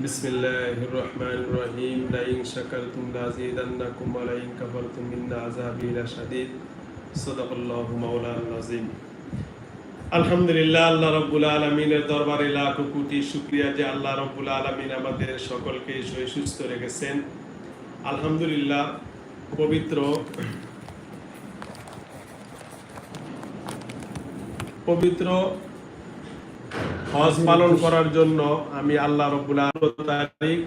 بسم الله الرحمن الرحيم لئن شكرتم لأزيدنكم ولئن كفرتم إن عذابي لشديد صدق الله مولانا العظيم আলহামদুলিল্লাহ আল্লাহ রব্বুল আলমিনের দরবারে লাখ কোটি শুক্রিয়া যে আল্লাহ রব্বুল আলমিন আমাদের সকলকে সহি সুস্থ রেখেছেন আলহামদুলিল্লাহ পবিত্র পবিত্র হজ পালন করার জন্য আমি আল্লাহ রব্বুল তারিখ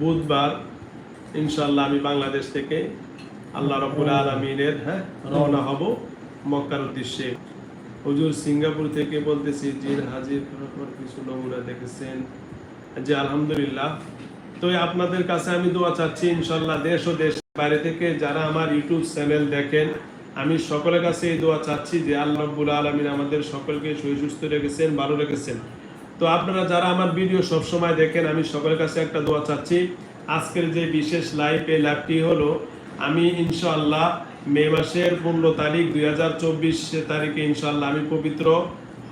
বুধবার ইনশাল্লাহ আমি বাংলাদেশ থেকে আল্লাহ রব্বুল আলমিনের হ্যাঁ রওনা হব মক্কার উদ্দেশ্যে। হুজুর সিঙ্গাপুর থেকে বলতেছি, জিন হাজির কিছু নমুনা দেখেছেন? যে আলহামদুলিল্লাহ। তো আপনাদের কাছে আমি দোয়া চাচ্ছি ইনশাল্লাহ দেশ ও দেশ বাইরে থেকে যারা আমার ইউটিউব চ্যানেল দেখেন আমি সকলের কাছে এই দোয়া চাচ্ছি যে আল্লাহ রব্বুল আলমিন আমাদের সকলকে সহি, সুস্থ রেখেছেন, ভালো রেখেছেন। তো আপনারা যারা আমার ভিডিও সব সময় দেখেন, আমি সকলের কাছে একটা দোয়া চাচ্ছি। আজকের যে বিশেষ লাইভ এই লাইভটি হলো, আমি ইনশাআল্লাহ মে মাসের পনেরো তারিখ দুই হাজার চব্বিশ তারিখে ইনশাআল্লাহ আমি পবিত্র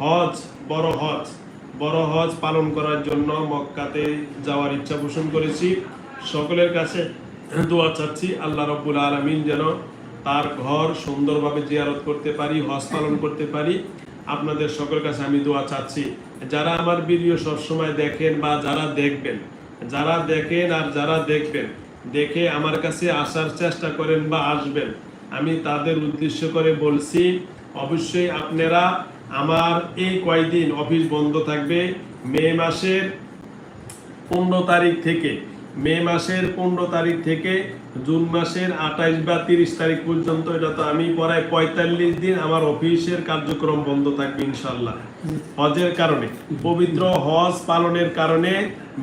হজ, বড় হজ বড় হজ পালন করার জন্য মক্কাতে যাওয়ার ইচ্ছা পোষণ করেছি। সকলের কাছে দোয়া চাচ্ছি, আল্লাহ রব্বুল আলমিন যেন তার ঘর সুন্দরভাবে জিয়ারত করতে পারি হজ পালন করতে পারি। আপনাদের সকলের কাছে আমি দোয়া চাচ্ছি, যারা আমার ভিডিও সবসময় দেখেন বা যারা দেখবেন, যারা দেখেন আর যারা দেখবেন, দেখে আমার কাছে আসার চেষ্টা করেন বা আসবেন, আমি তাদের উদ্দেশ্য করে বলছি, অবশ্যই আপনারা আমার এই কয়দিন অফিস বন্ধ থাকবে, মে মাসের পনেরো তারিখ থেকে। মে মাসের পনেরো তারিখ থেকে জুন মাসের আঠাইশ বা তিরিশ তারিখ পর্যন্ত, এটা তো আমি পড়ায় পঁয়তাল্লিশ দিন আমার অফিসের কার্যক্রম বন্ধ থাকবে ইনশাল্লাহ হজের কারণে, পবিত্র হজ পালনের কারণে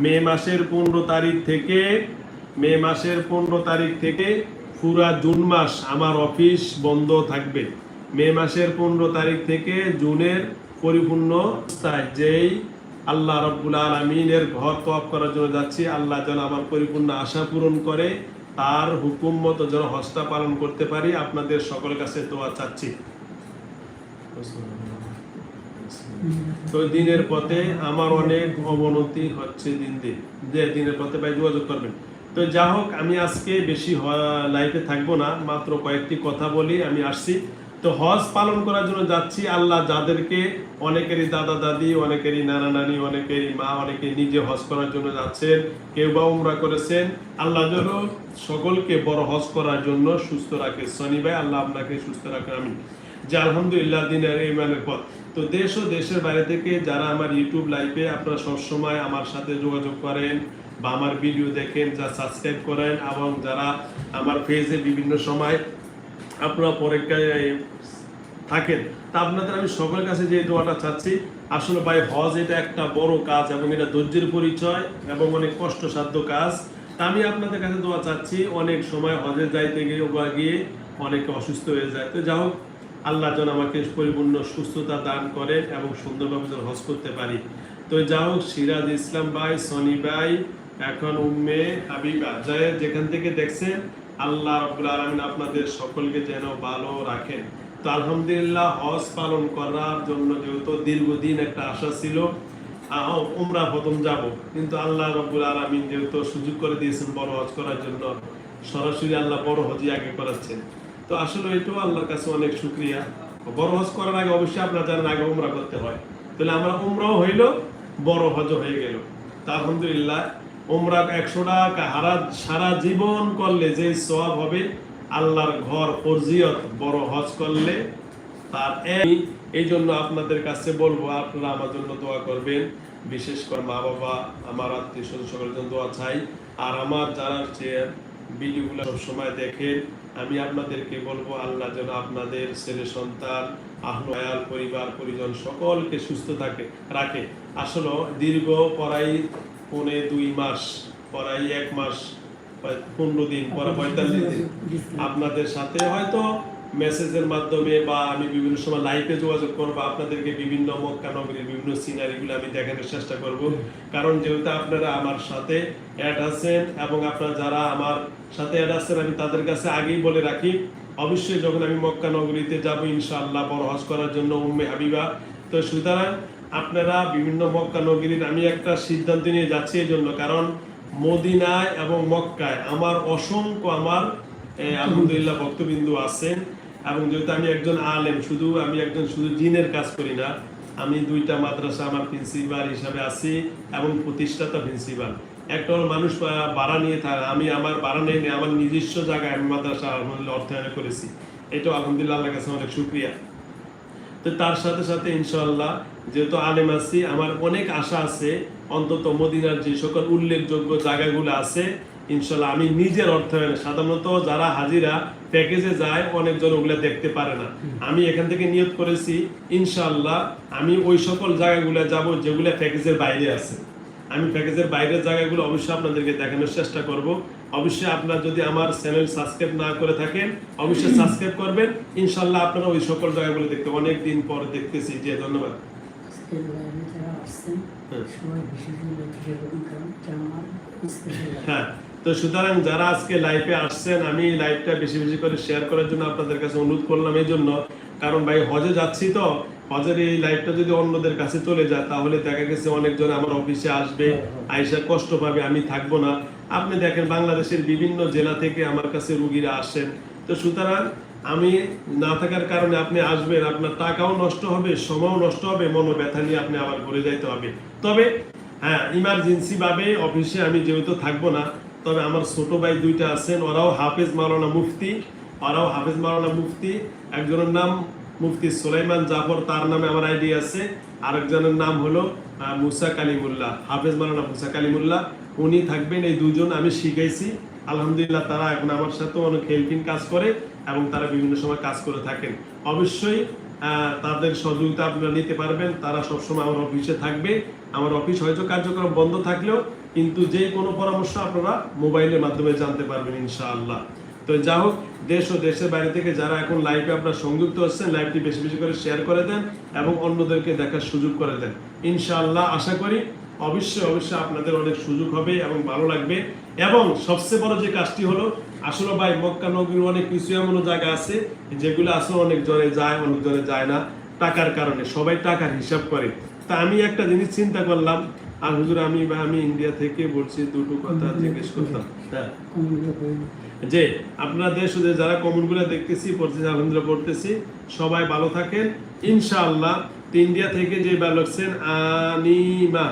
মে মাসের পনেরো তারিখ থেকে, মে মাসের পনেরো তারিখ থেকে পুরা জুন মাস আমার অফিস বন্ধ থাকবে। মে মাসের পনেরো তারিখ থেকে জুনের পরিপূর্ণ যেই আল্লাহ রব্বুল আলমিনের ঘর তফ করার জন্য যাচ্ছি। আল্লাহ যেন আমার পরিপূর্ণ আশা পূরণ করে, তার হুকুম মতো যেন হজটা পালন করতে পারি। আপনাদের সকলের কাছে দোয়া চাচ্ছি। তো দিনের পথে আমার অনেক অবনতি হচ্ছে দিন দিন। যে দিনের পথে ভাই যোগাযোগ করবেন। তো যা হোক, আমি আজকে বেশি লাইফে থাকব না, মাত্র কয়েকটি কথা বলি, আমি আসছি। তো হজ পালন করার জন্য যাচ্ছি। আল্লাহ যাদেরকে অনেকেরই দাদা দাদি, অনেকেরই নানা নানি, অনেকেরই মা অনেকে নিজে হজ করার জন্য যাচ্ছেন, কেউ বা উমরা করেছেন। আল্লাহ যেন সকলকে বড় হজ করার জন্য সুস্থ রাখে। শনি ভাই, আল্লাহ আপনাকে সুস্থ রাখে আমি যে আলহামদুলিল্লাহ, দিনের ইমানের পথ। তো দেশ ও দেশের বাইরে থেকে যারা আমার ইউটিউব লাইভে আপনারা সবসময় আমার সাথে যোগাযোগ করেন বা আমার ভিডিও দেখেন, যা সাবস্ক্রাইব করেন, এবং যারা আমার পেজে বিভিন্ন সময় আপনারা পরীক্ষায় থাকেন। তা আপনাদের আমি সকলের কাছে যে দোয়াটা চাচ্ছি, আসলে ভাই হজ এটা একটা বড় কাজ এবং এটা ধৈর্যের পরিচয় এবং অনেক কষ্টসাধ্য কাজ। তা আমি আপনাদের কাছে দোয়া চাচ্ছি, অনেক সময় হজে যাইতে গিয়ে গিয়ে অনেকে অসুস্থ হয়ে যায়। তো যা হোক, আল্লাহ যেন আমাকে পরিপূর্ণ সুস্থতা দান করেন এবং সুন্দরভাবে যেন হজ করতে পারি। তো যা হোক, সিরাজ ইসলাম ভাই, সনি ভাই, এখন উম্মে হাবিবা যায় যেখান থেকে দেখছেন আল্লাহ রব্বুল আলমিন আপনাদের সকলকে যেন ভালো রাখেন। তো আলহামদুলিল্লাহ হজ পালন করার জন্য যেহেতু দীর্ঘদিন একটা আশা ছিল উমরা প্রথম যাব। কিন্তু আল্লাহ রব্বুল আলমিন যেহেতু সুযোগ করে দিয়েছেন বড় হজ করার জন্য, সরাসরি আল্লাহ বড় হজই আগে করাচ্ছেন। তো আসলে এটাও আল্লাহর কাছে অনেক শুক্রিয়া। বড় হজ করার আগে অবশ্যই আপনার জানেন আগে উমরা করতে হয়। তাহলে আমরা উমরাও হইল, বড় হজ হয়ে গেল। তা আলহামদুলিল্লাহ উমরা একশো টাকা, হারা, সারা জীবন করলে যে সব হবে, আল্লাহর ঘর, ফরজিয়ত, বড় হজ করলে তার এই জন্য আপনাদের কাছে বলব, আপনারা আমার জন্য দোয়া করবেন। বিশেষ করে মা বাবা, আমার আত্মীয় স্বজন, সকলের জন্য দোয়া চাই। আর আমার যারা ভিডিওগুলো সবসময় দেখেন, আমি আপনাদেরকে বলব, আল্লাহ যেন আপনাদের ছেলে, সন্তান, আহল পরিবার, পরিজন সকলকে সুস্থ থাকে, রাখে। আসলে দীর্ঘ পড়াই পৌনে দুই মাস, পড়াই এক মাস পনেরো দিন পরে পঁয়তাল্লিশ দিন। আপনাদের সাথে হয়তো মেসেজের মাধ্যমে বা আমি বিভিন্ন সময় লাইভে যোগাযোগ করব, আপনাদেরকে বিভিন্ন মক্কা নগরীর বিভিন্ন সিনারিগুলো আমি দেখানোর চেষ্টা করব। কারণ যেহেতু আপনারা আমার সাথে অ্যাড আছেন এবং আপনারা যারা আমার সাথে অ্যাড আছেন, আমি তাদের কাছে আগেই বলে রাখি, অবশ্যই যখন আমি মক্কা নগরীতে যাব, ইনশাআল্লাহ বড় হজ করার জন্য উম্মে হাবিবা। তো সুতরাং আপনারা বিভিন্ন মক্কা নগরীর, আমি একটা সিদ্ধান্ত নিয়ে যাচ্ছি এই জন্য। কারণ মদিনায় এবং মক্কায় আমার অসংখ্য আমার আলহামদুলিল্লাহ ভক্তবিন্দু আছেন। এবং যেহেতু আমি একজন আলেম, শুধু আমি একজন শুধু জিনের কাজ করি না, আমি দুইটা মাদ্রাসা আমার প্রিন্সিপাল হিসাবে আছি এবং প্রতিষ্ঠাতা প্রিন্সিপাল। একটা হলো মানুষ ভাড়া নিয়ে থাকে আমি আমার নিয়ে নিয়ে আমার নিজস্ব জায়গায় আমি মাদ্রাসা, আলহামদুলিল্লাহ অর্থায়ন করেছি। এটাও আলহামদুলিল্লাহ আল্লাহ কাছে অনেক শুক্রিয়া। তো তার সাথে সাথে ইনশাআল্লাহ যেহেতু আলেম আছি, আমার অনেক আশা আছে, অন্তত মদিনার যে সকল উল্লেখযোগ্য জায়গাগুলো আছে ইনশাল্লাহ আমি নিজের অর্থায়নে, সাধারণত যারা হাজিরা প্যাকেজে যায়, অনেকজন ওগুলা দেখতে পারে না। আমি এখান থেকে নিয়োগ করেছি, ইনশাআল্লাহ আমি ওই সকল জায়গাগুলো যাব যেগুলো প্যাকেজের বাইরে আছে। আমি প্যাকেজের বাইরের জায়গাগুলো অবশ্যই আপনাদেরকে দেখানোর চেষ্টা করব। অবশ্যই আপনারা যদি আমার চ্যানেল সাবস্ক্রাইব না করে থাকেন অবশ্যই সাবস্ক্রাইব করবেন। ইনশাল্লাহ আপনারা ওই সকল জায়গাগুলো দেখতে অনেক দিন পর দেখতেছি। যে ধন্যবাদ। হ্যাঁ। হ্যাঁ তো সুতরাং যারা আজকে লাইভে আসছেন আমি লাইভটা বেশি বেশি করে শেয়ার করার জন্য আপনাদের কাছে অনুরোধ করলাম এই জন্য। কারণ ভাই হজে যাচ্ছি তো হজের এই লাইভটা যদি অন্যদের কাছে চলে যায় তাহলে দেখা গেছে অনেকজন আমার অফিসে আসবে আইসা কষ্ট পাবে আমি থাকব না। আপনি দেখেন বাংলাদেশের বিভিন্ন জেলা থেকে আমার কাছে রুগীরা আসেন তো সুতরাং আমি না থাকার কারণে আপনি আসবেন, আপনার টাকাও নষ্ট হবে, সময়ও নষ্ট হবে মনো ব্যথা নিয়ে আপনি আবার ঘুরে যাইতে হবে। তবে হ্যাঁ ইমার্জেন্সি ভাবে অফিসে আমি যেহেতু থাকব না, তবে আমার ছোট ভাই দুইটা আছেন, ওরাও হাফেজ মাওলানা মুফতি, ওরাও হাফেজ মাওলানা মুফতি। একজনের নাম মুফতি সুলাইমান জাফর, তার নামে আমার আইডি আছে। আরেকজনের নাম হলো মুসা কালিমুল্লাহ, হাফেজ মাওলানা মুসা কালিমুল্লাহ, উনি থাকবেন এই দুজন, আমি শিখাইছি। আলহামদুলিল্লাহ তারা এখন আমার সাথে অনেক হেল্পিং কাজ করে এবং তারা বিভিন্ন সময় কাজ করে থাকেন। অবশ্যই তাদের সহযোগিতা আপনারা নিতে পারবেন, তারা সবসময় আমার অফিসে থাকবে। আমার অফিস হয়তো কার্যক্রম বন্ধ থাকলেও, কিন্তু যে কোনো পরামর্শ আপনারা মোবাইলের মাধ্যমে জানতে পারবেন ইনশাআল্লাহ। তো যা হোক, দেশ ও দেশের বাইরে থেকে যারা এখন লাইভে আপনার সংযুক্ত হচ্ছেন লাইভটি বেশি বেশি করে শেয়ার করে দেন এবং অন্যদেরকে দেখার সুযোগ করে দেন। ইনশাআল্লাহ, আশা করি অবশ্যই অবশ্যই আপনাদের অনেক সুযোগ হবে এবং ভালো লাগবে। এবং সবচেয়ে বড় যে কাজটি হলো, আসলে ভাই, মক্কা নগরীর অনেক কিছু এমন জায়গা আছে যেগুলো আসলে অনেক জনে যায়, অনেক জনে যায় না, টাকার কারণে। সবাই টাকার হিসাব করে। তা আমি একটা জিনিস চিন্তা করলাম, আর হুজুর, আমি বা আমি ইন্ডিয়া থেকে বলছি দুটো কথা জিজ্ঞেস করতাম। হ্যাঁ। যে আপনারা দেশ যারা কমেন্টগুলো দেখতেছি পড়তেছি আলহামদুলিল্লাহ পড়তেছি সবাই ভালো থাকেন। ইনশাআল্লাহ ইন্ডিয়া থেকে যে বার লাগছেন আনিমা।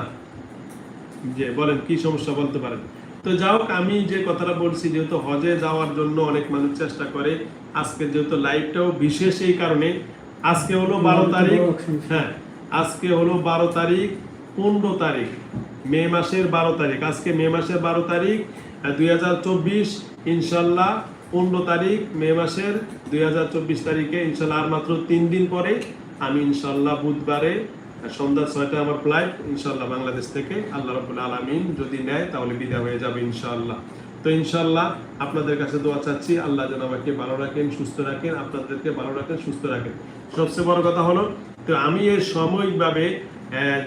যে বলেন কি সমস্যা বলতে পারেন? তো যাই হোক আমি যে কথাটা বলছি যেহেতু হজে যাওয়ার জন্য অনেক মানুষ চেষ্টা করে আজকে যেহেতু লাইভটাও বিশেষ এই কারণে আজকে হলো বারো তারিখ হ্যাঁ আজকে হলো বারো তারিখ পনেরো তারিখ মে মাসের বারো তারিখ আজকে মে মাসের বারো তারিখ দুই হাজার চব্বিশ ইনশাল্লাহ পনেরো তারিখ মে মাসের দুই হাজার চব্বিশ তারিখে ইনশাল্লাহ আর মাত্র তিন দিন পরে আমি ইনশাল্লাহ বুধবারে সন্ধ্যা ছয়টা আমার ফ্লাইট ইনশাল্লাহ বাংলাদেশ থেকে আল্লাহ রবুল আলমিন যদি নেয় তাহলে বিদায় হয়ে যাবে ইনশাল্লাহ। তো ইনশাল্লাহ আপনাদের কাছে দোয়া চাচ্ছি, আল্লাহ যেন আমাকে ভালো রাখেন, সুস্থ রাখেন, আপনাদেরকে ভালো রাখেন, সুস্থ রাখেন। সবচেয়ে বড় কথা হলো, তো আমি এর সাময়িকভাবে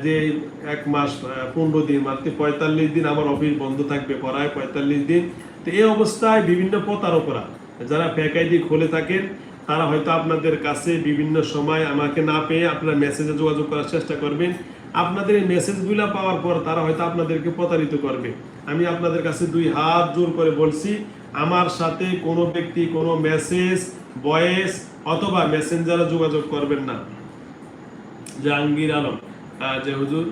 যে এক মাস পনেরো দিন মাত্র পঁয়তাল্লিশ দিন আমার অফিস বন্ধ থাকবে, পড়ায় পঁয়তাল্লিশ দিন তো এই অবস্থায় বিভিন্ন প্রতারকরা, যারা ফ্যাকাইডি খুলে থাকেন, তারা হয়তো আপনাদের কাছে বিভিন্ন সময় আমাকে না পেয়ে আপনার মেসেজে যোগাযোগ করার চেষ্টা করবেন। আপনাদের এই মেসেজগুলো পাওয়ার পর তারা হয়তো আপনাদেরকে প্রতারিত করবে। আমি আপনাদের কাছে দুই হাত জোর করে বলছি, আমার সাথে কোনো ব্যক্তি, কোনো মেসেজ ভয়েস অথবা মেসেঞ্জারে যোগাযোগ করবেন না। জাহাঙ্গীর আলম যে হুজুর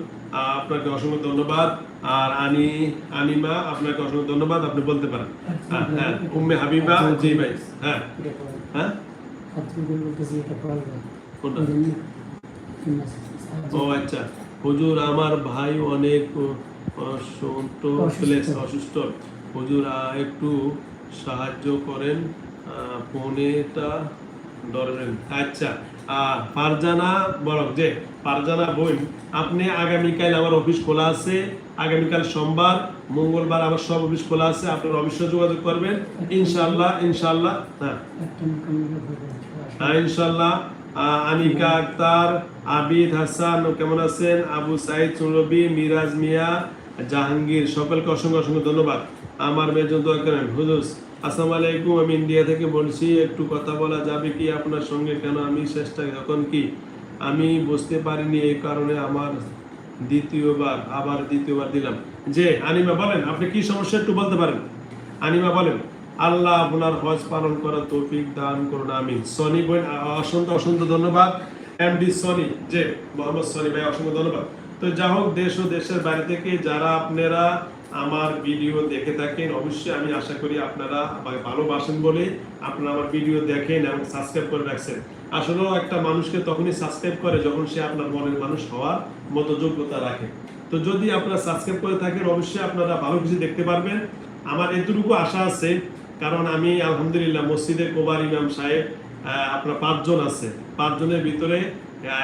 আপনাকে অসংখ্য ধন্যবাদ। আর আনি আনিমা আপনাকে অসংখ্য ধন্যবাদ আপনি বলতে পারেন। হ্যাঁ, হ্যাঁ উম্মে হাবিবা জি ভাই হ্যাঁ। হ্যাঁ? ও আচ্ছা হুজুর আমার ভাই অনেক অসুস্থ। হুজুর একটু সাহায্য করেন ফোনেটা ধরবেন আচ্ছা ফারজানা বরক যে ফারজানা বোন আপনি আগামীকাল আমার অফিস খোলা আছে আগামীকাল সোমবার মঙ্গলবার আমার সব অফিস খোলা আছে আপনার অবশ্যই যোগাযোগ করবেন। ইনশাল্লাহ ইনশাল্লাহ হ্যাঁ। হ্যাঁ, ইনশাল্লাহ আনিকা আক্তার আবিদ হাসান কেমন আছেন? আবু সাইদ চৌরবি মিরাজ মিয়া জাহাঙ্গীর সকলকে অসংখ্য অসংখ্য ধন্যবাদ। আমার মেয়ের দোয়া করেন। হুজুস আসসালামু আলাইকুম। আমি ইন্ডিয়া থেকে বলছি একটু কথা বলা যাবে কি আপনার সঙ্গে? কেন আমি চেষ্টা এখন কি? আমি বুঝতে পারিনি এই কারণে আমার দ্বিতীয়বার, আবার দ্বিতীয়বার দিলাম। যে, আনিমা বলেন, আপনি কি সমস্যা একটু বলতে পারেন? আনিমা বলেন, আল্লাহ আপনার হজ পালন করার তৌফিক দান করুন, আমিন। সনি বোন অসন্ত অসংখ্য ধন্যবাদ। এমডি সনি, যে, মোহাম্মদ সনি ভাই, অসংখ্য ধন্যবাদ। তো যা হোক, দেশ ও দেশের বাইরে থেকে যারা আপনারা আমার ভিডিও দেখে থাকেন, অবশ্যই আমি আশা করি আপনারা আমাকে ভালোবাসেন বলে আপনারা আমার ভিডিও দেখেন এবং সাবস্ক্রাইব করে রাখছেন। আসলেও একটা মানুষকে তখনই সাবস্ক্রাইব করে যখন সে আপনার মনের মানুষ হওয়ার মতো যোগ্যতা রাখে। তো যদি আপনারা সাবস্ক্রাইব করে থাকেন, অবশ্যই আপনারা ভালো কিছু দেখতে পারবেন। আমার এতটুকু আশা আছে, কারণ আমি আলহামদুলিল্লাহ মসজিদের কোবার ইমাম সাহেব আপনার পাঁচজন আছে। পাঁচজনের ভিতরে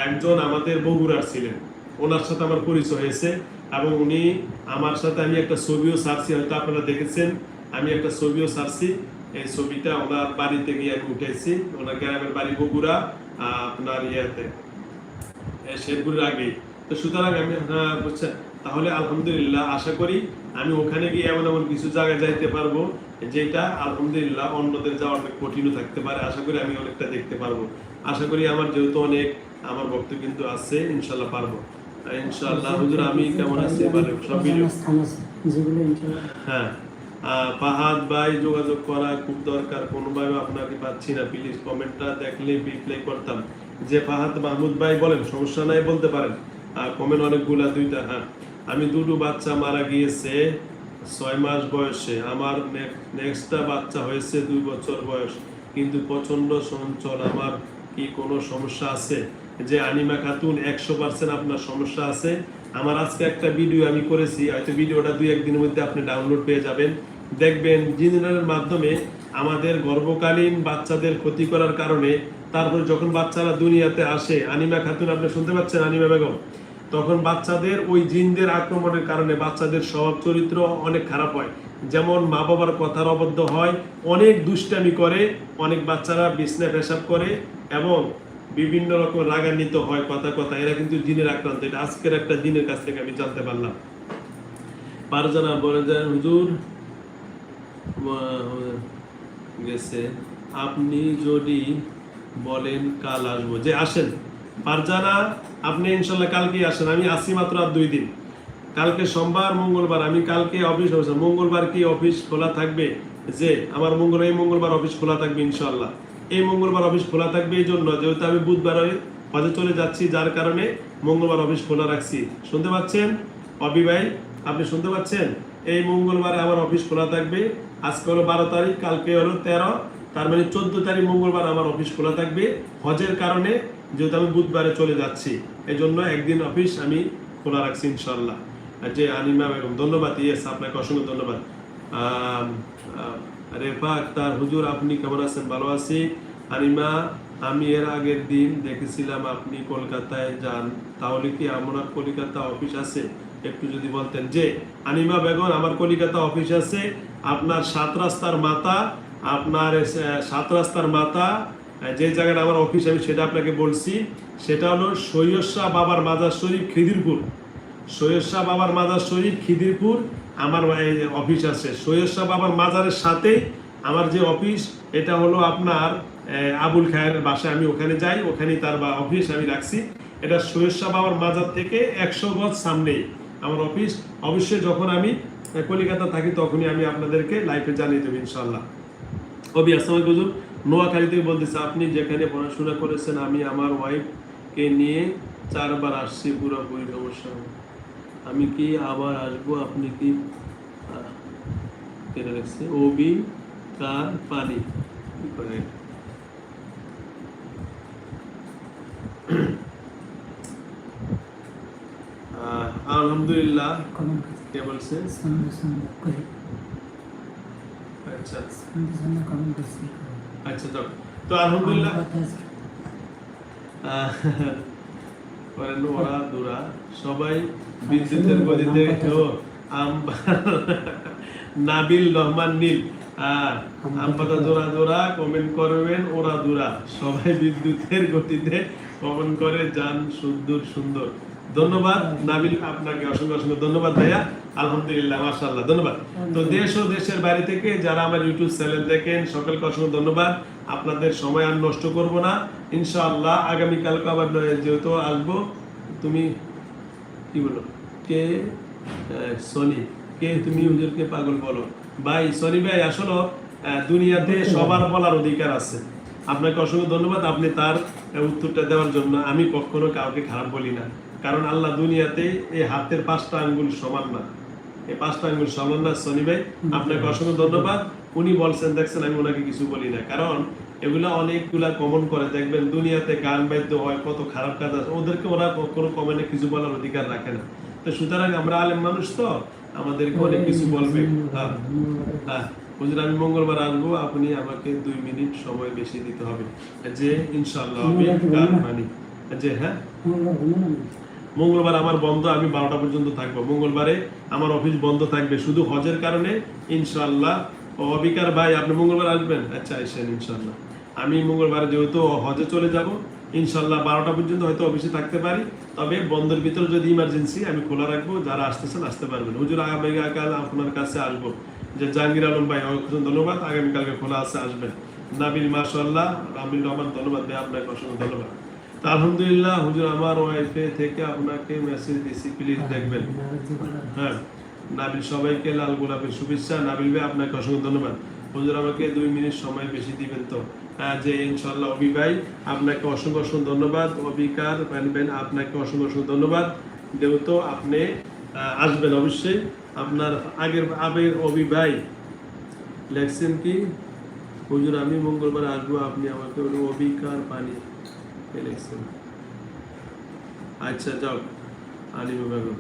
একজন আমাদের বগুড়ার ছিলেন। ওনার সাথে আমার পরিচয় হয়েছে এবং উনি আমার সাথে আমি একটা ছবিও সারছি হয়তো আপনারা দেখেছেন আমি একটা ছবিও সারছি। এই ছবিটা ওনার বাড়িতে গিয়ে আমি উঠেছি ওনার গ্রামের বাড়ি বগুড়া আপনার ইয়েতে শেরপুরের আগে। তো সুতরাং আমি হ্যাঁ, বুঝছেন তাহলে আলহামদুলিল্লাহ আশা করি আমি ওখানে গিয়ে এমন এমন কিছু জায়গায় যাইতে পারব যেটা আলহামদুলিল্লাহ অন্যদের যাওয়া অনেক কঠিনও থাকতে পারে। আশা করি আমি অনেকটা দেখতে পারব। আশা করি আমার যেহেতু অনেক আমার ভক্ত কিন্তু আছে ইনশাল্লাহ পারব। ইনশাল্লাহ হুজুর আমি কেমন আছি? ভালো সব ভিডিও ইনশাআল্লাহ। হ্যাঁ ফাহাদ ভাই যোগাযোগ করা খুব দরকার কোনোভাবে আপনাকে পাচ্ছি না প্লিজ কমেন্টটা দেখলে রিপ্লাই করতাম। যে ফাহাদ মাহমুদ ভাই বলেন সমস্যা নাই বলতে পারেন। কমেন্ট অনেকগুলা দুইটা হ্যাঁ। আমি দুটো বাচ্চা মারা গিয়েছে ছয় মাস বয়সে। আমার নেক্সটটা বাচ্চা হয়েছে দুই বছর বয়স। কিন্তু প্রচণ্ড সঞ্চল আমার কি কোনো সমস্যা আছে? যে আনিমা খাতুন একশো পার্সেন্ট আপনার সমস্যা আছে। আমার আজকে একটা ভিডিও আমি করেছি, হয়তো ভিডিওটা দুই একদিনের মধ্যে আপনি ডাউনলোড পেয়ে যাবেন। দেখবেন জিনিসের মাধ্যমে আমাদের গর্ভকালীন বাচ্চাদের ক্ষতি করার কারণে তারপর যখন বাচ্চারা দুনিয়াতে আসে, আনিমা খাতুন, আপনি শুনতে পাচ্ছেন আনিমা বেগম? তখন বাচ্চাদের ওই জিনদের আক্রমণের কারণে বাচ্চাদের স্বভাব চরিত্র অনেক খারাপ হয়। যেমন মা বাবার কথার অবদ্ধ হয়, অনেক দুষ্টামি করে, অনেক বাচ্চারা বিছনা পেশাব করে এবং বিভিন্ন রকম রাগান্বিত হয়, কথা কথা, এরা কিন্তু জিনের আক্রান্ত। এটা আজকের একটা জিনের কাছ থেকে আমি জানতে পারলাম। পারজানা বলে যায় হুজুর গেছে। আপনি যদি বলেন, কাল আসব। যে আসেন। পারজানা, আপনি ইনশাল্লাহ কালকে আসেন। আমি আসি মাত্র আর দুই দিন। কালকে সোমবার, মঙ্গলবার। আমি কালকে অফিস মঙ্গলবার কি অফিস খোলা থাকবে? যে, আমার মঙ্গল, এই মঙ্গলবার অফিস খোলা থাকবে ইনশাল্লাহ। এই মঙ্গলবার অফিস খোলা থাকবে, এই জন্য যেহেতু আমি বুধবার হজে চলে যাচ্ছি, যার কারণে মঙ্গলবার অফিস খোলা রাখছি। শুনতে পাচ্ছেন? অবি ভাই, আপনি শুনতে পাচ্ছেন? এই মঙ্গলবারে আমার অফিস খোলা থাকবে। আজকে হলো বারো তারিখ, কালকে হলো তেরো। তার মানে চোদ্দ তারিখ মঙ্গলবার আমার অফিস খোলা থাকবে। হজের কারণে যেহেতু আমি বুধবারে চলে যাচ্ছি, এই জন্য একদিন অফিস আমি খোলা রাখছি ইনশাল্লাহ যে আনিমা বেগম, ধন্যবাদ, ইয়েস, আপনাকে অসংখ্য ধন্যবাদ। রেফা আক্তার হুজুর আপনি কেমন আছেন? ভালো আছি? আনিমা আমি এর আগের দিন দেখেছিলাম আপনি কলকাতায় যান। তাহলে কি আমার কলকাতা অফিস আছে? একটু যদি বলতেন। যে, আনিমা বেগম, আমার কলিকাতা অফিস আছে। আপনার সাত রাস্তার মাথা, আপনার সাত রাস্তার মাথা যে জায়গাটা আমার অফিস আমি সেটা আপনাকে বলছি। সেটা হলো সৈয়দ বাবার মাজার শরীফ খিদিরপুর। সৈয়দ বাবার মাজার শরীফ খিদিরপুর আমার অফিস আছে। সৈয়দ শাহ বাবার মাজারের সাথে। আমার যে অফিস, এটা হলো আপনার আবুল খায়ের বাসায়। আমি ওখানে যাই, ওখানেই তার বা অফিস আমি রাখছি। এটা সৈয়দ শাহ বাবার মাজার থেকে একশো গজ সামনেই আমার অফিস। অবশ্যই যখন আমি কলিকাতা থাকি, তখনই আমি আপনাদেরকে লাইফে জানিয়ে দেবো ইনশাল্লাহ কবি আসসালাম হুজুর। নোয়াখালী থেকে বলতেছে, আপনি যেখানে পড়াশোনা করেছেন, আমি আমার ওয়াইফকে নিয়ে চারবার আসছি পুরোপুরি সমস্যা। আমি কি আবার আসব? আপনি কি কেটে রাখছে ওবি কার পানি করে? আহ, আলহামদুলিল্লাহ কে বলছে? আচ্ছা। আচ্ছা তো আলহামদুলিল্লাহ আমার কথা আছে। আহ, করেন ওরা দুরা সবাই বিদ্যুতের গতিতে নাবিল রহমান নীল। আহ, আম পাতা জোড়া জোড়া কমেন্ট করবেন ওরা দুরা। সবাই বিদ্যুতের গতিতে কমেন্ট করে যান সুন্দর সুন্দর। ধন্যবাদ নাবিল আপনাকে অসংখ্য অসংখ্য ধন্যবাদ ভাইয়া। আলহামদুলিল্লাহ মাশাআল্লাহ ধন্যবাদ। তো দেশ ও দেশের বাইরে থেকে যারা আমার ইউটিউব চ্যানেল দেখেন সকলকে অসংখ্য ধন্যবাদ। আপনাদের সময় আর নষ্ট করব না। ইনশাআল্লাহ আগামীকালকে আবার যেহেতু আসব তুমি কি বলো? কে? সনি। কে তুমি হুজুরকে পাগল বলো? ভাই সনি ভাই আসলে দুনিয়াতে সবার বলার অধিকার আছে। আপনাকে অসংখ্য ধন্যবাদ আপনি তার উত্তরটা দেওয়ার জন্য। আমি কখনো কাউকে খারাপ বলি না। কারণ আল্লাহ দুনিয়াতে এই হাতের পাঁচটা আঙ্গুল সমান না। এই পাঁচটা আঙ্গুল সমান না সনি ভাই। আপনাকে অসংখ্য ধন্যবাদ। উনি বলছেন দেখছেন আমি ওনাকে কিছু বলি না। কারণ এগুলা অনেকগুলা কমন করে। দেখবেন দুনিয়াতে গান বাদ্য হয় কত খারাপ কাজ আছে। ওদেরকে ওরা কোনো কমেন্টে কিছু বলার অধিকার রাখে না। তো সুতরাং আমরা আলেম মানুষ তো আমাদেরকে অনেক কিছু বলবে। হ্যাঁ হ্যাঁ। হুজুর আমি মঙ্গলবার আসব আপনি আমাকে দুই মিনিট সময় বেশি দিতে হবে। যে ইনশাল্লাহ আমি গান মানি। যে হ্যাঁ? মঙ্গলবার আমার বন্ধ আমি বারোটা পর্যন্ত থাকব। মঙ্গলবারে আমার অফিস বন্ধ থাকবে শুধু হজের কারণে। ইনশাল্লাহ ও অবিকার ভাই, আপনি মঙ্গলবার আসবেন? আচ্ছা আসেন ইনশাল্লাহ আমি মঙ্গলবার যেহেতু হজে চলে যাব ইনশাল্লাহ বারোটা পর্যন্ত হয়তো অফিসে থাকতে পারি। তবে বন্ধের ভিতরে যদি ইমার্জেন্সি আমি খোলা রাখব, যারা আসতেছেন, আসতে পারবেন। হুজুর আগামীকাল আপনার কাছে আসব। যে জাহাঙ্গীর আলম ভাই ধন্যবাদ। আগামীকালকে খোলা আছে, আসবেন। নাবিল মাশাল্লাহ রামিল রহমান, ধন্যবাদ ভাই, আপনাকে অসংখ্য ধন্যবাদ। তা আলহামদুলিল্লাহ, হুজুর, আমার ওয়াইফে থেকে আপনাকে মেসেজ দিছি প্লিজ দেখবেন। হ্যাঁ। নাবিল সবাইকে লাল গোলাপের শুভেচ্ছা। নাবিল ভাই, আপনাকে অসংখ্য ধন্যবাদ। হুজুর, আমাকে দুই মিনিট সময় বেশি দিবেন তো। যে ইনশাল্লাহ অবি ভাই, আপনাকে অসংখ্য অসংখ্য ধন্যবাদ। অবিকার বেন আপনাকে অসংখ্য অসংখ্য ধন্যবাদ। যেহেতু আপনি আসবেন অবশ্যই। আপনার আগের আবের অবি ভাই, লেখছেন কি? হুজুর, আমি মঙ্গলবার আসব, আপনি আমাকে অবিকার পানি লেখছেন। আচ্ছা যাও। আলিমা বেগম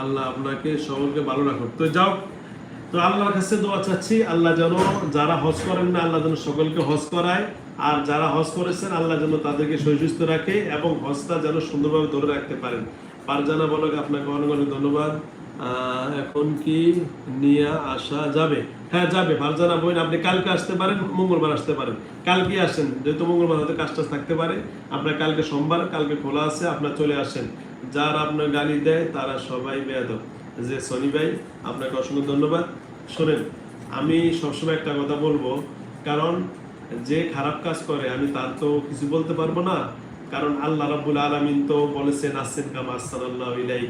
আল্লাহ আপনাকে সকলকে ভালো রাখুন তো যাও, তো আল্লাহর কাছে দোয়া চাচ্ছি, আল্লাহ যেন যারা হজ করেন না, আল্লাহ যেন সকলকে হজ করায়। আর যারা হজ করেছেন, আল্লাহ যেন তাদেরকে সুস্থ রাখে এবং হজটা যেন সুন্দরভাবে ধরে রাখতে পারেন। পারজানা বলক, আপনাকে অনেক অনেক ধন্যবাদ। এখন কি নিয়ে আসা যাবে? হ্যাঁ যাবে। ফারজানা বোন আপনি কালকে আসতে পারেন, মঙ্গলবার আসতে পারেন। কালকে আসেন, যেহেতু মঙ্গলবার হয়তো কাজটা থাকতে পারে। আপনার কালকে সোমবার, কালকে খোলা আছে, আপনার চলে আসেন। যারা আপনার গালি দেয়, তারা সবাই বেয়াদব। যে সনি ভাই, আপনাকে অসংখ্য ধন্যবাদ। শোনেন, আমি সবসময় একটা কথা বলব, কারণ যে খারাপ কাজ করে, আমি তার তো কিছু বলতে পারব না। কারণ আল্লাহ রাব্বুল আলামিন তো বলেছেন আসেন কামা ইলাই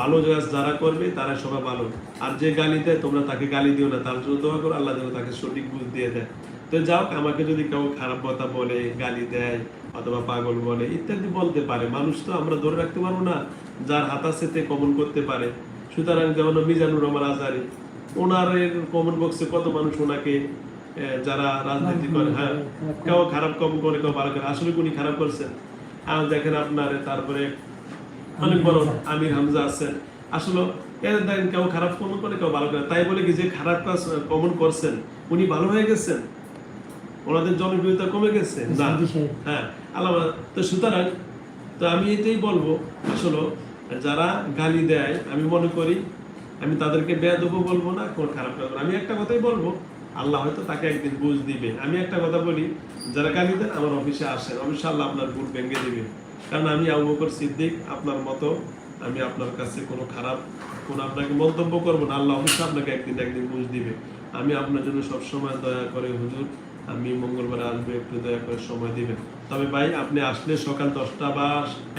ভালো কাজ যারা করবে, তারা সবাই ভালো। আর যে গালি দেয়, তোমরা তাকে গালি দিও না। তার জন্য দোয়া করো, আল্লাহ যেন তাকে সঠিক বুঝ দিয়ে দেয়। তো যাও আমাকে যদি কেউ খারাপ কথা বলে, গালি দেয় অথবা পাগল বলে ইত্যাদি বলতে পারে। মানুষ তো আমরা ধরে রাখতে পারব না যার হাত আছে তে কমন করতে পারে। সুতরাং যেমন মিজানুর রহমান আজারি ওনার কমেন্ট বক্সে কত মানুষ ওনাকে যারা রাজনীতি করে হ্যাঁ কেউ খারাপ কম করে কেউ ভালো করে। আসলে উনি খারাপ করছেন। আর দেখেন আপনার তারপরে অনেক বড় আমির হামজা আছেন। আসলে দেখেন কেউ খারাপ কমন করে কেউ ভালো করে। তাই বলে কি যে খারাপ কাজ কমন করছেন উনি ভালো হয়ে গেছেন? ওনাদের জনপ্রিয়তা কমে গেছে? হ্যাঁ। আল্লাহ, তো সুতরাং, তো আমি এটাই বলব, আসলে যারা গালি দেয়, আমি মনে করি, আমি তাদেরকে বেয়াদবও বলব না, কোনো খারাপ কাজ আমি একটা কথাই বলব, আল্লাহ হয়তো তাকে একদিন বুঝ দিবে। আমি একটা কথা বলি, যারা গালি দেন আমার অফিসে আসেন অবশ্যই আল্লাহ আপনার বুট ভেঙে দিবে। কারণ আমি আবু বকর সিদ্দিক, আপনার মতো, আমি আপনার কাছে কোনো খারাপ, কোনো আপনাকে মন্তব্য করব না। আল্লাহ অবশ্যই আপনাকে একদিন একদিন বুঝ দিবে। আমি আপনার জন্য সবসময় দয়া করে, হুজুর, আমি মঙ্গলবার আসব, একটু দয়া করে সময় দিবেন। তবে ভাই, আপনি আসলে সকাল দশটা বা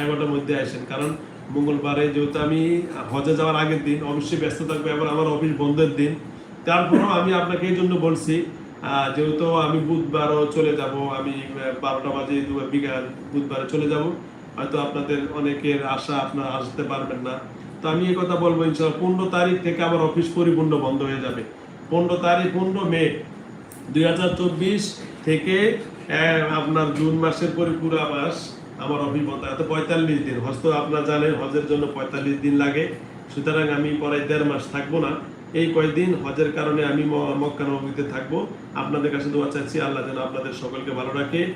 এগারোটার মধ্যে আসেন। কারণ মঙ্গলবারে যেহেতু আমি হজে যাওয়ার আগের দিন, অবশ্যই ব্যস্ত থাকব এবার আমার অফিস বন্ধের দিন। তারপরেও আমি আপনাকে এই জন্য বলছি যেহেতু আমি বুধবারও চলে যাব, আমি বারোটা বাজে বিকাল বুধবারে চলে যাব। হয়তো আপনাদের অনেকের আশা আপনারা আসতে পারবেন না। তো আমি এই কথা বলব ইনশাল্লাহ পনেরো তারিখ থেকে আমার অফিস পরিপূর্ণ বন্ধ হয়ে যাবে। পনেরো তারিখ, পনেরো মে দু হাজার চব্বিশ থেকে আপনার জুন মাসের পরে পুরো মাস আমার অভিজ্ঞতা। এত পঁয়তাল্লিশ দিন। হজ তো আপনার জানেন, হজের জন্য পঁয়তাল্লিশ দিন লাগে। সুতরাং আমি পরে দেড় মাস থাকব না। এই কয়েকদিন হজের কারণে আমি মক্কা নবমীতে থাকব। আপনাদের কাছে দোয়া চাচ্ছি, আল্লাহ যেন আপনাদের সকলকে ভালো রাখে।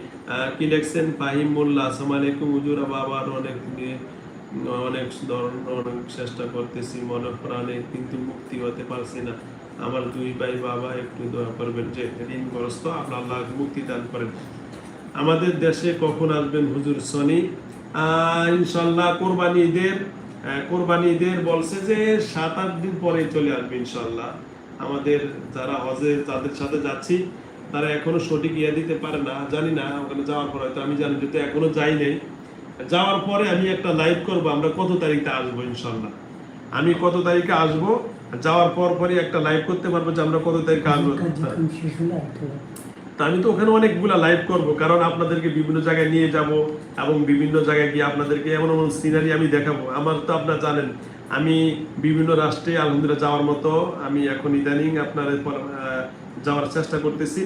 কি লিখছেন ফাহিম মোল্লা, আসসালামু আলাইকুম হুজুর বাবার অনেক অনেক ধরন- অনেক চেষ্টা করতেছি, মনে প্রাণে কিন্তু মুক্তি হতে পারছি না। আমার দুই ভাই বাবা একটু দোয়া করবেন যে ঋণগ্রস্ত আপনার আল্লাহ মুক্তি দান করেন। আমাদের দেশে কখন আসবেন হুজুর সনি ইনশাল্লাহ কোরবানি ঈদের কোরবানি ঈদের বলছে যে সাত, আট দিন পরে চলে আসবে ইনশাল্লাহ আমাদের যারা হজে যাদের সাথে যাচ্ছি, তারা এখনও সঠিক ইয়ে দিতে পারে না, জানি না ওখানে যাওয়ার পর হয়তো আমি জানি যেহেতু এখনও যাই নাই। যাওয়ার পরে আমি একটা লাইভ করব, আমরা কত তারিখে আসব ইনশাল্লাহ আমি কত তারিখে আসব? যাওয়ার পর পরই একটা লাইভ করতে পারব যে আমরা কত তারিখে আসব। তা আমি তো ওখানে অনেকগুলা লাইভ করব, কারণ আপনাদেরকে বিভিন্ন জায়গায় নিয়ে যাব এবং বিভিন্ন জায়গায় গিয়ে আপনাদেরকে এমন এমন সিনারি আমি দেখাবো। আমার তো আপনারা জানেন, আমি বিভিন্ন রাষ্ট্রে আলহামদুলিল্লাহ যাওয়ার মতো আমি এখন ইদানিং আপনার যাওয়ার চেষ্টা করতেছি।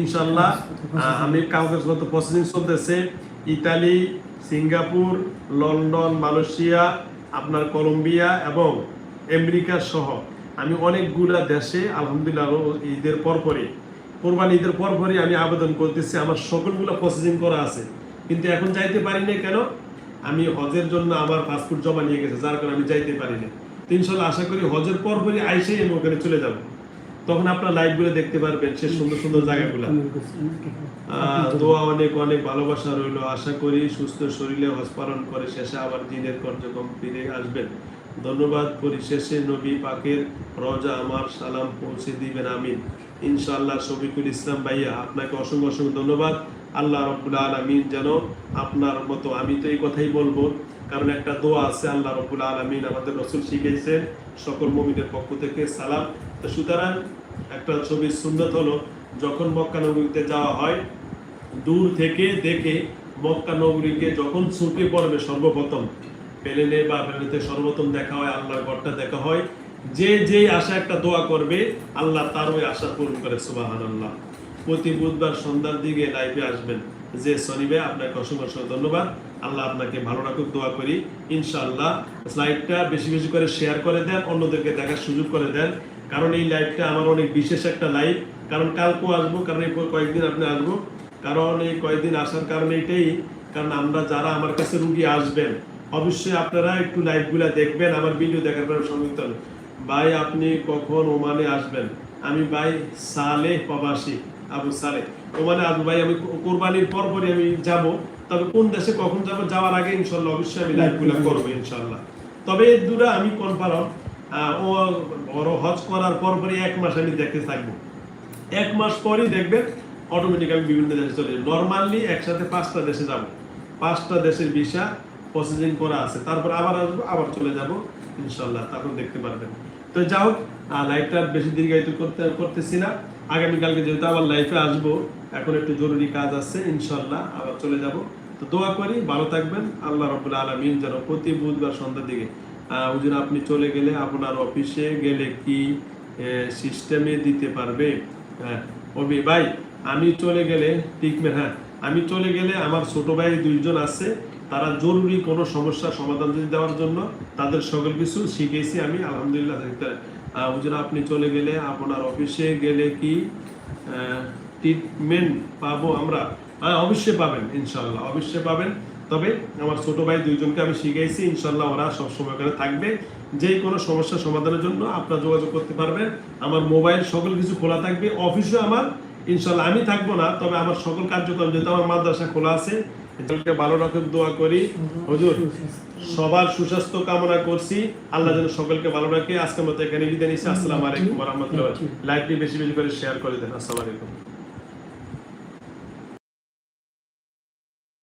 ইনশাল্লাহ আমি কাগজপত্র প্রসেসিং চলতেছে। ইতালি, সিঙ্গাপুর, লন্ডন, মালয়েশিয়া, আপনার কলম্বিয়া এবং আমেরিকা সহ আমি অনেকগুলা দেশে, আলহামদুলিল্লাহ ঈদের পরপরই, কোরবানি ঈদের পরপরই আমি আবেদন করতেছি। আমার সকলগুলো প্রসেসিং করা আছে। কিন্তু এখন যাইতে পারি না কেন? আমি হজের জন্য আমার পাসপোর্ট জমা নিয়ে গেছে, যার কারণে আমি যাইতে পারি না তো ইনশাল্লাহ আশা করি হজের পরপরই আইসেই আমি ওখানে চলে যাব। তখন আপনার লাইভগুলো দেখতে পারবেন সে সুন্দর সুন্দর জায়গাগুলো। দোয়া অনেক অনেক ভালোবাসা রইল। আশা করি সুস্থ শরীরে হজ পালন করে শেষে আবার দিনের কার্যক্রম ফিরে আসবেন। ধন্যবাদ পরিশেষে নবী পাকের রজা আমার সালাম পৌঁছে দিবেন, আমিন। ইনশাআল্লাহ শফিকুল ইসলাম ভাইয়া, আপনাকে অসংখ্য অসংখ্য ধন্যবাদ। আল্লাহ রব্বুল আলমিন যেন আপনার মতো, আমি তো এই কথাই বলব, কারণ একটা দোয়া আছে, আল্লাহ রব্বুল আলমিন আমাদের রসুল শিখেছেন সকল মমিনের পক্ষ থেকে সালাম। তো সুতরাং একটা ছবির সুন্দর হলো, যখন মক্কা নগরীতে যাওয়া হয়, দূর থেকে দেখে মক্কা নগরীকে যখন চোখে পড়বে সর্বপ্রথম প্লেনে বা প্লেনেতে সর্বপ্রথম দেখা হয়, আল্লাহর ঘরটা দেখা হয়। যে যে আশা একটা দোয়া করবে, আল্লাহ তার ওই আশা পূরণ করে সুবাহান আল্লাহ প্রতি বুধবার সন্ধ্যার দিকে লাইভে আসবেন। যে শনিবে আপনাকে অসংখ্য অসংখ্য ধন্যবাদ। আল্লাহ আপনাকে ভালো রাখুক, দোয়া করি। ইনশাআল্লাহ লাইভটা বেশি বেশি করে শেয়ার করে দেন, অন্যদেরকে দেখার সুযোগ করে দেন। কারণ এই লাইভটা আমার অনেক বিশেষ একটা লাইভ। কারণ কালকেও আসব, কারণ এই কয়েকদিন আপনি আসব। কারণ এই কয়েকদিন আসার কারণে এটাই, কারণ আমরা যারা আমার কাছে রুগী আসবেন অবশ্যই আপনারা একটু লাইভগুলা দেখবেন, আমার ভিডিও দেখার পরে সংযুক্ত ভাই, আপনি কখন ওমানে আসবেন? আমি ভাই সালে প্রবাসী, আবু সালে ওমানে আসব ভাই, আমি কোরবানির পর পরই আমি যাব, তবে কোন দেশে কখন যাব যাওয়ার আগে ইনশাল্লাহ অবশ্যই আমি লাইভগুলা করব ইনশাল্লাহ। তবে এই দুটা আমি কনফার্ম ও বড় হজ করার পর পরই এক মাস আমি দেখতে থাকব। এক মাস পরই দেখবেন অটোমেটিক আমি বিভিন্ন দেশে চলে যাব। নর্মালি একসাথে পাঁচটা দেশে যাব। পাঁচটা দেশের ভিসা প্রসেসিং করা আছে। তারপর আবার আসব, আবার চলে যাব ইনশাল্লাহ তখন দেখতে পারবেন। তো যা হোক লাইফটা বেশি দীর্ঘায়িত করতে, করতেছি না। আগামীকালকে যেহেতু আবার লাইফে আসব, এখন একটু জরুরি কাজ আছে ইনশাল্লাহ আবার চলে যাব। তো দোয়া করি, ভালো থাকবেন, আল্লাহ রবুল আলমিন যেন প্রতি বুধবার সন্ধ্যার দিকে হুজুর আপনি চলে গেলে আপনার অফিসে গেলে কি সিস্টেমে দিতে পারবে? হ্যাঁ অবি ভাই, আমি চলে গেলে টিকবে হ্যাঁ আমি চলে গেলে আমার ছোট ভাই দুইজন আছে তারা জরুরি কোনো সমস্যার সমাধান যদি দেওয়ার জন্য তাদের সকল কিছু শিখেছি আমি, আলহামদুলিল্লাহ। হুজুর, আপনি চলে গেলে আপনার অফিসে গেলে কি ট্রিটমেন্ট পাবো আমরা? হ্যাঁ অবশ্যই পাবেন ইনশাল্লাহ অবশ্যই পাবেন। তবে আমার ছোট ভাই দুইজনকে আমি শিখাইছি ইনশাল্লাহ ওরা সবসময় ওখানে থাকবে। যে কোনো সমস্যা সমাধানের জন্য আপনারা যোগাযোগ করতে পারবেন। আমার মোবাইল সকল কিছু খোলা থাকবে অফিসে আমার ইনশাল্লাহ আমি থাকব না, তবে আমার সকল কার্যক্রম যেহেতু আমার মাদ্রাসা খোলা আছে এদেরকে ভালো রাখার দোয়া করি। হুজুর, সবার সুস্বাস্থ্য কামনা করছি। আল্লাহ যেন সকলকে ভালো রাখে। আজকের মতো এখানে বিদায় নিচ্ছি। আসসালামু আলাইকুম রহমতুল্লাহ লাইভটি বেশি বেশি করে শেয়ার করে দেন। আসসালামু আলাইকুম।